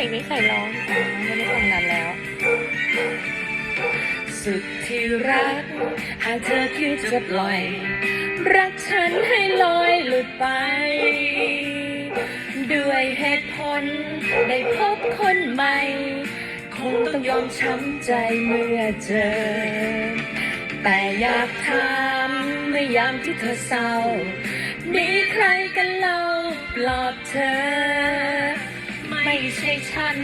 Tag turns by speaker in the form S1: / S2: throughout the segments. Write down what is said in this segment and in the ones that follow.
S1: ลงนี้ใครร้องอ๋อไม่ได้ฟังนานแล้ว สุดที่รัก หากเธอคิดจะปล่อย รักฉันให้ลอยหลุดไป ด้วยเหตุผลได้พบคนใหม่ คงต้องยอมช้ำใจเมื่อเจอ แต่อยากถามเมื่อยามที่เธอเศร้ามีใครกันเล่าปลอบเธอไม่ัน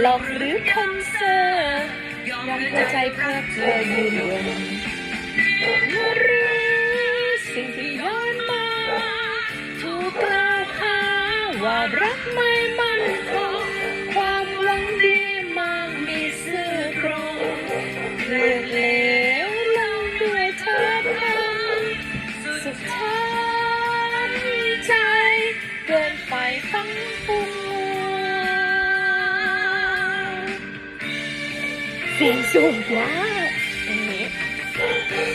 S1: หลอกหรือคอนเซอร์ยอมหัวใจเพื่อเธอยืนยงหรือสิ่งที่ย้อนมา ถูกกล่าวหาว่ารักไม่มั่นคง เสียงสูงมากอย่างนี้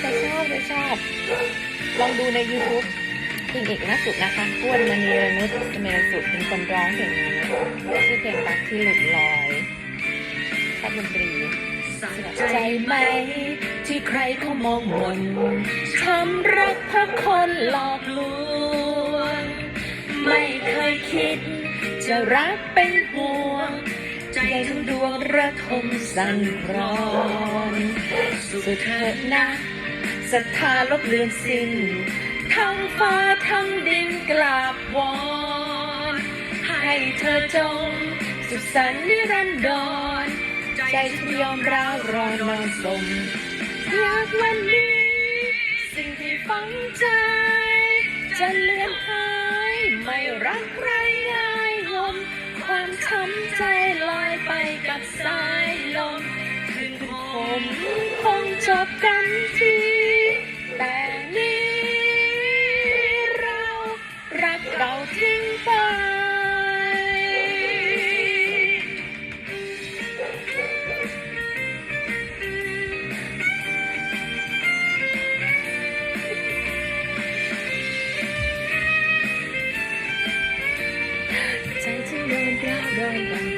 S1: จะชอบจะชอบ ลองดูใน YouTube เพลงเอกนะสุดนะคะอ้วนมณีรนุชเมรสุดเป็นคนร้องเพลงนี้ชื่อเพลงรักที่หลุดลอยชอบดนตรีใจไหม ที่ใครเขามองมนช้ำรักเพราะคนหลอกลวง ไม่เคยคิด จะรักเป็นห่วง ใจทั้งดวงระทมสั่นคลอนสุดเถิดนะศรัทธาลบเลือนสิ้น ทั้งฟ้าทั้งดินกราบวอน ให้เธอจง สุขสันต์นิรันดร ใจฉันยอมร้าวรอนนอนสมอยากวันนี้ สิ่งที่ฝังใจ จะเลือนหายไม่รักใครง่าย กับสายลมถึงผมคงจบกันทีแต่นี้เรารักเราทิ้งไป ใจฉันโดนร้าวรอน